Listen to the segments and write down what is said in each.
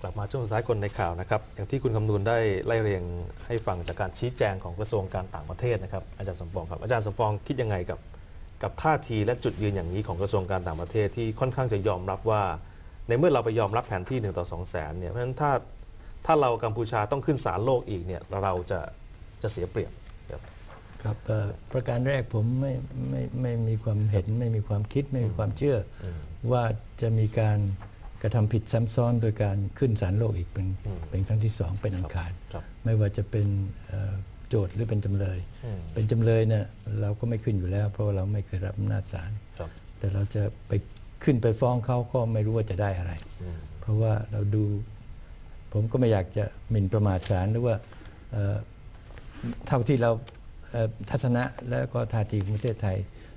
กลับมาช่วงสุดท้ายคนในข่าวนะครับ อย่างที่คุณคำนูนได้ไล่เรียงให้ฟังจากการชี้แจงของกระทรวงการต่างประเทศนะครับอาจารย์สมปองครับอาจารย์สมปองคิดยังไงกับ กับท่าทีและจุดยืนอย่างนี้ของกระทรวงการต่างประเทศที่ค่อนข้างจะยอมรับว่า ในเมื่อเราไปยอมรับแผนที่หนึ่งต่อสองแสนเนี่ยเพราะฉะนั้นถ้าถ้าเรากัมพูชาต้องขึ้นศาลโลกอีกเนี่ยเราจะจะเสียเปรียบครับครับเอ่อประการแรกผมไม่ไม่ไม่มีความเห็น ไม่มีความคิดไม่มีความเชื่ออมว่าจะมีการ กระทำผิดซ้ำซ้อนโดยการขึ้นศาลโลกอีกเป็นอืมเป็นครั้งที่สองเป็นอันขาดครับไม่ว่าจะเป็นเอ่อโจทย์หรือเป็นจำเลยอืมเป็นจำเลยเนี่ยเราก็ไม่ขึ้นอยู่แล้ว เพราะว่าเราไม่เคยรับอำนาจศาลครับแต่เราจะไปขึ้นไปฟ้องเขาก็ไม่รู้ว่าจะได้อะไรอืมเพราะว่าเราดู ผมก็ไม่อยากจะหมิ่นประมาทศาลหรือว่าเอ่อเท่าที่เราเอ่อทัศนะและก็ท่าทีของประเทศไทย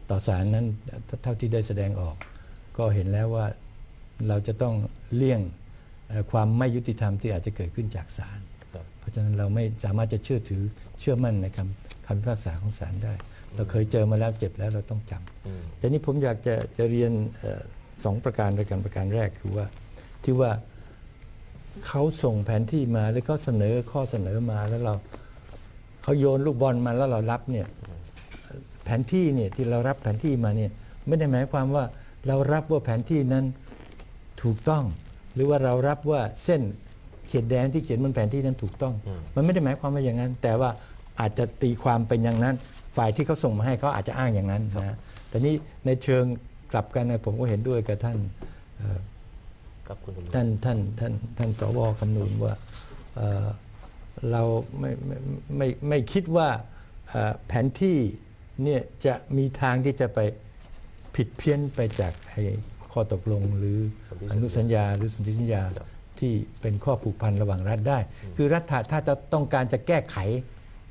ต่อศาลนั้นเท่าเท่าที่ได้แสดงออก ก็เห็นแล้วว่า เราจะต้องเลี่ยงเอ่อความไม่ยุติธรรมที่อาจจะเกิดขึ้นจากศาลครับเพราะฉะนั้นเราไม่สามารถจะเชื่อถือเชื่อมั่นในคำคำพิพากษาของศาลได้ เราเคยเจอมาแล้วเจ็บแล้วเราต้องจำอืมแต่นี้ผมอยากจะจะเรียนเออสองประการด้วยกันประการแรกคือว่าที่ว่าเขาส่งแผนที่มาหรือเขาเสนอข้อเสนอมาแล้วเราเขาโยนลูกบอลมาแล้วเรารับเนี่ยแผนที่เนี่ยที่เรารับแผนที่มาเนี่ยไม่ได้หมายความว่าเรารับว่าแผนที่นั้น ถูกต้อง หรือว่าเรารับว่าเส้นเขตแดนที่เขียนบนแผนที่นั้นถูกต้องอืมมันไม่ได้หมายความว่าอย่างนั้น แต่ว่าอาจจะตีความเป็นอย่างนั้น ฝ่ายที่เขาส่งมาให้เขาอาจจะอ้างอย่างนั้นนะแต่นี้ในเชิงกลับกันนะผมก็เห็นด้วยกับท่านเอ่อครับคุณคำนูนท่านท่านท่านท่านสวคำนูนว่าเอ่อเราไม่ไม่ไม่ไม่คิดว่าเอ่อแผนที่เนี่ยจะมีทางที่จะไปผิดเพี้ยนไปจากไอ้ ข้อตกลงหรือสนธิอสัญญานุสัญญาหรือสนธิสัญญาครับที่เป็นข้อผูกพันระหว่างรัฐได้ คือรัฐถ้าถ้าจะต้องการจะแก้ไข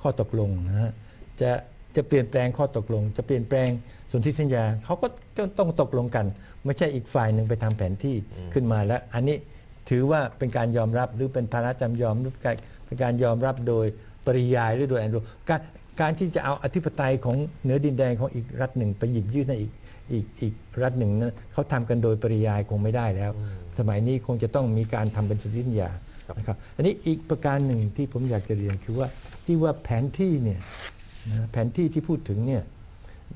ข้อตกลงนะฮะจะจะเปลี่ยนแปลงข้อตกลง จะเปลี่ยนแปลงสนธิสัญญาเขาก็ต้องต้องตกลงกัน ไม่ใช่อีกฝ่ายหนึ่งไปทำแผนที่อืมขึ้นมาแล้ว อันนี้ถือว่าเป็นการยอมรับหรือเป็นภาระจำยอมหรือการเป็นการยอมรับโดยปริยายหรือโดยอนุการ การที่จะเอาอธิปไตยของเหนือดินแดนของอีกรัฐหนึ่งไปหยิบยื่นให้อีกอีกอีกรัฐหนึ่งนั้นเขาทำกันโดยปริยายคงไม่ได้แล้วอืมสมัยนี้คงจะต้องมีการทำเป็นสนธิสัญญาครับนะครับอันนี้อีกประการหนึ่งที่ผมอยากจะเรียนคือว่าที่ว่าแผนที่เนี่ยนะแผนที่ที่พูดถึงเนี่ย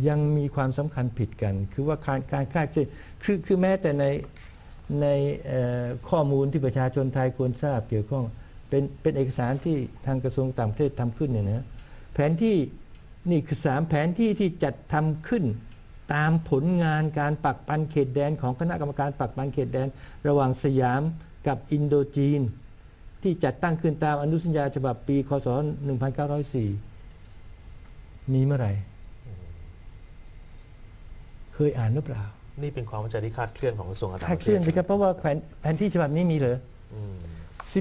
ยังมีความสำคัญผิดกัน คือว่าการการคลาดเคลื่อนคือคือแม้แต่ในในเอ่อข้อมูลที่ประชาชนไทยควรทราบเกี่ยวข้องเป็นเป็นเอกสารที่ทางกระทรวงต่างประเทศทำขึ้นเนี่ยนะ แผนที่นี่คือสามแผนที่ที่จัดทำขึ้น ตามผลงานการปักปันเขตแดนของคณะกรรมการปักปันเขตแดน ระหว่างสยามกับอินโดจีน ที่จัดตั้งขึ้นตามอนุสัญญาฉบับปีคศ 1904 มีเมื่อไหร่ เคยอ่านหรือเปล่า นี่เป็นความเข้าใจที่คาดเคลื่อนของกระทรวงการต่างคาดเคลื่อนสิครับเพราะว่าแผนแผนที่ฉบับนี้มีเหรอ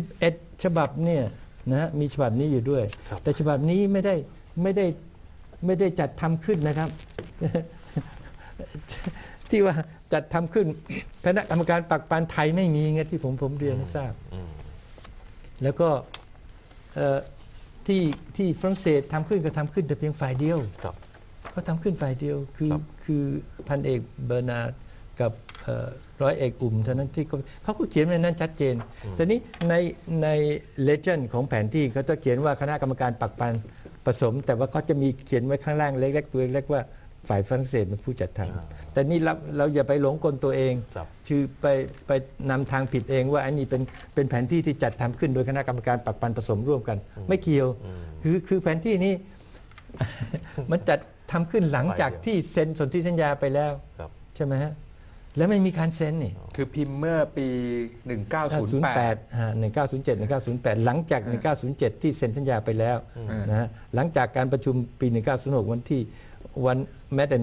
11 ฉบับเนี่ย นะฮะมีฉบับนี้อยู่ด้วย ครับแต่ฉบับนี้ไม่ได้ไม่ได้ไม่ได้จัดทำขึ้นนะครับ ที่ว่าจัดทำขึ้น คณะกรรมการปักปันไทยไม่มีไงที่ผมผมเรียนให้ทราบ อืมแล้วก็เอ่อที่ที่ฝรั่งเศสทำขึ้นก็ทำขึ้นแต่เพียงฝ่ายเดียว ครับ เขาทำขึ้นฝ่ายเดียวคือครับ คือพันเอกเบอร์นาร์ดกับเอ่อ ร้อยเอกอุ่มเท่านั้นที่เขาเขาก็เขียนไว้นั้นชัดเจน แต่นี้ในในเลเจนด์ของแผนที่เขาจะเขียนว่าคณะกรรมการปักปันผสม แต่ว่าเขาจะมีเขียนไว้ข้างล่างเล็กๆตัวเล็กๆว่าฝ่ายฝรั่งเศสเป็นผู้จัดทอ่าำแต่นี่เราเราอย่าไปหลงกลตัวเองครับคือไปไปนำทางผิดเองว่าอันนี้เป็นเป็นแผนที่ที่จัดทำขึ้นโดยคณะกรรมการปักปันผสมร่วมกัน ไม่เกี่ยวอืมคือคือแผนที่นี้มันจัดทำขึ้นหลังจากฝ่ายเดียวที่เซ็นสนธิสัญญาไปแล้วครับใช่ไหมฮะ แล้วไม่มีการเซ็นนี่คือพิมพ์เมื่อปี 1908ฮะ1907 1908 หลังจาก 1907 ที่เซ็นสัญญาไปแล้วอืมนะฮะหลังจากการประชุมปี 1906 วันที่วันแม้แต่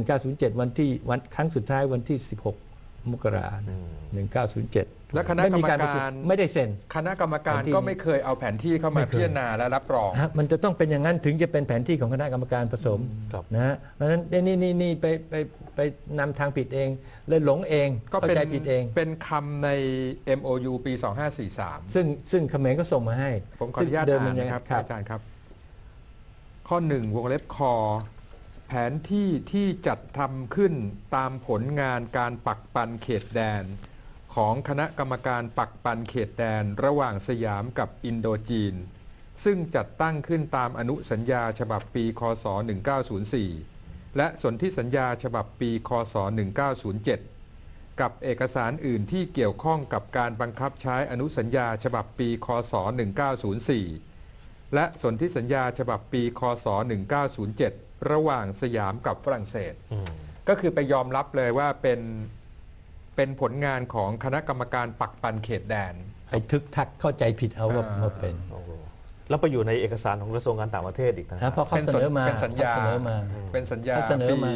1907 วันที่วันครั้งสุดท้ายวันที่ 16 มกราคมอืม1907และคณะกรรมไประชุการไม่ได้เซ็น คณะกรรมการแผนที่ก็ไม่เคยเอาแผนที่เข้ามาไม่เคยพิจารณาและรับรองฮะมันจะต้องเป็นอย่างนั้นถึงจะเป็นแผนที่ของคณะกรรมการผสมครับนะฮะ เพราะฉะนั้นนี่นี่นี่ไปไปไปนำทางผิดเองเลยหลงเองก็เข้าเป็นใจผิดเอง เป็นคำใน MOU ปี 2543 ซึ่งซึ่งเขมรก็ส่งมาให้ ผมขออนุญาตซึ่งเดิมอ่ามันนยังนะครับครับอาจารย์ครับ ข้อหนึ่งวงเล็บคอแผนที่ที่จัดทำขึ้นตามผลงานการปักปันเขตแดน ของคณะกรรมการปักปันเขตแดนระหว่างสยามกับอินโดจีน ซึ่งจัดตั้งขึ้นตามอนุสัญญาฉบับปี คศ 1904 และสนธิสัญญาฉบับปี คศ 1907 กับเอกสารอื่นที่เกี่ยวข้องกับการบังคับใช้อนุสัญญาฉบับปี คศ 1904 และสนธิสัญญาฉบับปี คศ 1907 ระหว่างสยามกับฝรั่งเศสอืมก็คือไปยอมรับเลยว่าเป็นเป็นผลงานของคณะกรรมการปักปันเขตแดน ไปทึกทักเข้าใจผิดเอาว่าอ่าว่าเป็นโอ้โหแล้วไปอยู่ในเอกสารของกระทรวงการต่างประเทศอีกนะนะเพราะเขาเสนอมาเป็นสัญญาเขเสนอมาเป็นสัญญาเขาเสนอปีมา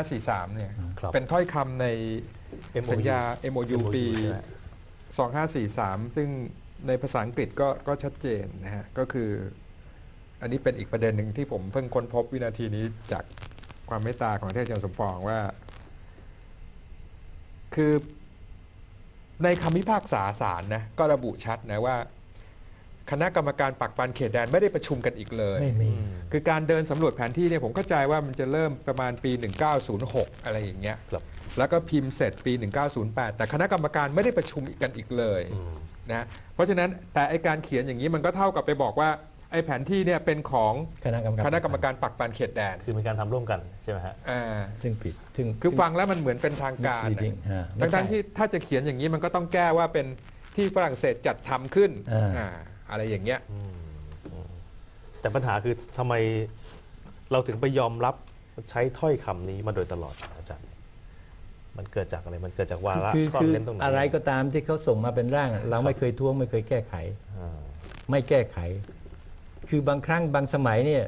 2543 เนี่ยครับเป็นถ้อยคำใน MOU สัญญา MOU ปีใช่ไหม2543 ซึ่งในภาษาอังกฤษก็ก็ชัดเจนนะฮะ ก็คือ อันนี้เป็นอีกประเด็นหนึ่งที่ผมเพิ่งค้นพบวินาทีนี้จากความเมตตาของเทพเจ้าสมปองว่า คือในคำพิพากษาศาลนะก็ระบุชัดนะว่า คณะกรรมการปักปันเขตแดนไม่ได้ประชุมกันอีกเลยไม่มีอืมคือการเดินสำรวจแผนที่เนี่ยผมเข้าใจว่ามันจะเริ่มประมาณปี 1906 อะไรอย่างเงี้ยครับแล้วก็พิมพ์เสร็จปี 1908 แต่คณะกรรมการไม่ได้ประชุมกันอีกเลยอืมนะเพราะฉะนั้นแต่ไอการเขียนอย่างนี้มันก็เท่ากับไปบอกว่า ไอแผนที่เนี่ยเป็นของคณะกรรมการ คณะกรรมการปักปันเขตแดนคือมีการทำร่วมกันใช่ไหมฮะ อ่าซึ่งผิดซึ่ง คือฟังแล้วมันเหมือนเป็นทางการ misleading ฮะไม่ทั้งใช่ทั้งๆที่ถ้าจะเขียนอย่างนี้มันก็ต้องแก้ว่าเป็นที่ฝรั่งเศสจัดทำขึ้นอ่า อ่าอะไรอย่างเงี้ย อืมอืมแต่ปัญหาคือทำไมเราถึงไปยอมรับใช้ถ้อยคำนี้มาโดยตลอดอาจารย์ มันเกิดจากอะไร มันเกิดจากวาระคือซ่อนคือเร้นตรงไหนอะไรก็ตามที่เขาส่งมาเป็นร่างอะเราไม่เคยท้วงไม่เคยแก้ไข อ่า ไม่แก้ไข คือบางครั้งบางสมัยเนี่ย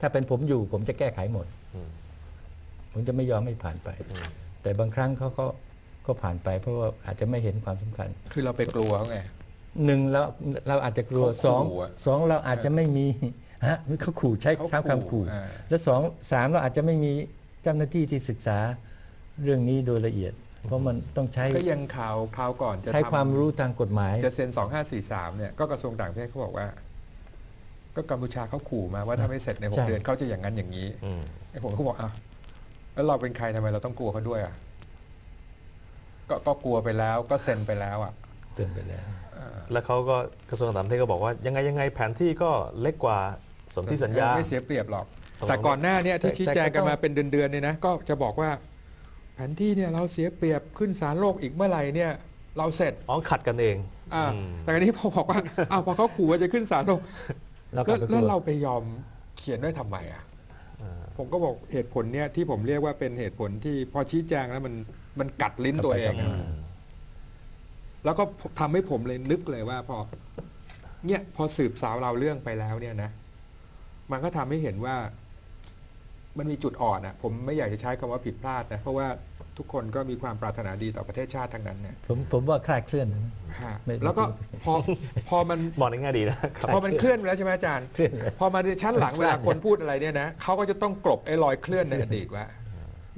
ถ้าเป็นผมอยู่ ผมจะแก้ไขหมดอืมผมจะไม่ยอมให้ผ่านไปอืมแต่บางครั้งเขาก็ก็ผ่านไป เพราะว่าอาจจะไม่เห็นความสำคัญ คือเราไปกลัวเขาไงหนึ่งเราเราอาจจะกลัวเขาขู่สองอะสองเราอาจจะไม่มีฮะเขาขู่ใช้เขาคำคำขู่ขู่อ่าแล้วสองสามเราอาจจะไม่มีเจ้าหน้าที่ที่ศึกษาเรื่องนี้โดยละเอียด เพราะมันต้องใช้ก็ยังข่าวข่าวก่อนจะใช้ทำความรู้ทางกฎหมายจะเซ็น 2543 เนี่ยก็กระทรวงต่างประเทศเขาบอกว่า ก็กัมพูชาเขาขู่มาว่าถ้าไม่เสร็จในหกใช่ เดือนเขาจะอย่างนั้นอย่างนี้อืม ไอ้ผมก็บอกอะแล้วเราเป็นใครทำไมเราต้องกลัวเขาด้วยอะก็ก็กลัวไปแล้วก็เซ็นไปแล้วอะ เตือนไปแล้วเออแล้วเขาก็กระทรวงต่างประเทศก็บอกว่ายังไงยังไงแผนที่ก็เล็กกว่าสนธิสัญญา ไม่เสียเปรียบหรอก ตกลงแต่ก่อนหน้าเนี่ยที่แต่ชี้แต่แจงก็กันต้อง มาเป็นเดือนๆเนี่ยนะก็จะบอกว่า แผนที่เนี่ยเราเสียเปรียบขึ้นศาลโลกอีกเมื่อไหร่เนี่ย เราเสร็จอ๋อขัดกันเองอ่าอืมแต่อันนี้พอบอกว่า อ้าวพอเขาขู่ว่าจะขึ้นศาลโลก เราก็ก็ไปกลัวแล้วเราไปยอมเขียนด้วยทำไมอะอ่าผมก็บอกเหตุผลเนี่ยที่ผมเรียกว่าเป็นเหตุผลที่พอชี้แจงแล้วมันมันกัดลิ้นตัวเองอือะมแล้วก็ทำให้ผมเลยนึกเลยว่าพอเนี่ยพอสืบสาวเราวเรื่องไปแล้วเนี่ยนะ มันก็ทำให้เห็นว่า มันมีจุดอ่อนอะผมไม่อยากจะใช้คำว่าผิดพลาดนะ เพราะว่า ทุกคนก็มีความปรารถนาดีต่อประเทศชาติทั้งนั้นเนี่ยผมผมว่าคลาดเคลื่อนนะฮะไม่แล้วก็พอพอมันมองในแง่ดีนะพอมันเคลื่อนไปแล้วใช่ไหมอาจารย์เคลื่อนไปพอมาในชั้นหลังเวลาคนพูดอะไรเนี่ยนะเขาก็จะต้องกลบไอ้รอยเคลื่อนในอดีตว่า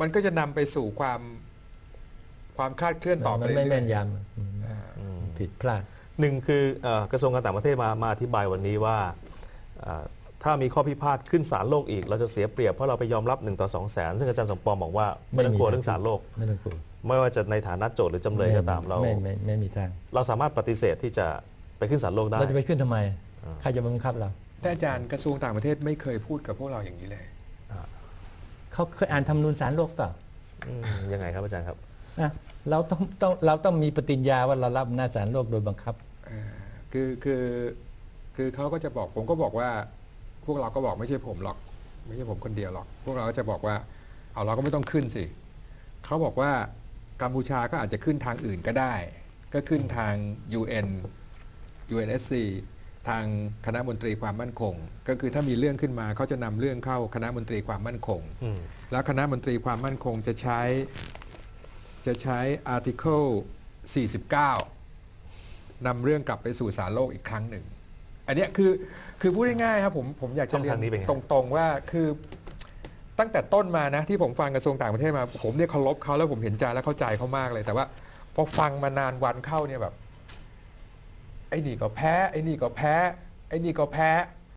มันก็จะนำไปสู่ความความคลาดเคลื่อนต่อไปมันเรื่ไม่อยๆแม่นยำอืมอ่าอืมผิดพลาดหนึ่งคือเอ่อกระทรวงการต่างประเทศมามาอธิบายวันนี้ว่าเอ่อ ถ้ามีข้อพิพาทขึ้นศาลโลกอีก เราจะเสียเปรียบเพราะเราไปยอมรับ1ต่อ2แสนซึ่งอาจารย์สมปองบอกว่าไม่ต้องกลัวเรื่องศาลโลก ไม่ต้องกลัวไม่ว่าจะในฐานะโจทย์หรือจำเลยก็ตามเราไม่ไม่ไม่มีทาง เราสามารถปฏิเสธที่จะไปขึ้นศาลโลกได้เราจะไปขึ้นทำไมอ่าใครจะมาบังคับเราแต่อาจารย์กระทรวงต่างประเทศไม่เคยพูดกับพวกเราอย่างนี้เลยอ่าเขาเคยอ่านธรรมนูญสารโลกเปล่าอืมยังไงครับอาจารย์ครับนะเราต้องต้องเราต้องมีปฏิญญาว่าเรารับอำนาจสารโลกโดยบังคับอ่าคือคือคือเขาก็จะบอกผมก็บอกว่า พวกเราก็บอกไม่ใช่ผมหรอก ไม่ใช่ผมคนเดียวหรอก พวกเราก็จะบอกว่า เอาเราก็ไม่ต้องขึ้นสิเขาบอกว่ากัมพูชาก็อาจจะขึ้นทางอื่นก็ได้ ก็ขึ้นทาง UN UNSC ทางคณะมนตรีความมั่นคง ก็คือถ้ามีเรื่องขึ้นมาเขาจะนำเรื่องเข้าคณะมนตรีความมั่นคงอืมแล้วคณะมนตรีความมั่นคงจะใช้จะใช้ Article 49นำเรื่องกลับไปสู่ศาลโลกอีกครั้งหนึ่ง อันเนี้ยคือคือพูดง่ายๆครับผมผมอยากช่จะองเรียทางนี้เป็นไงนตรงๆว่าคือตั้งแต่ต้นมานะที่ผมฟังกระทรวงต่างประเทศมา ผมเนี่ยเคารพเขาแล้วผมเห็นใจและเข้าใจเขามากเลย แต่ว่าพอฟังมานานวันเข้าเนี่ยแบบ ไอ้นี่ก็แพ้ ไอ้นี่ก็แพ้ ไอ้นี่ก็แพ้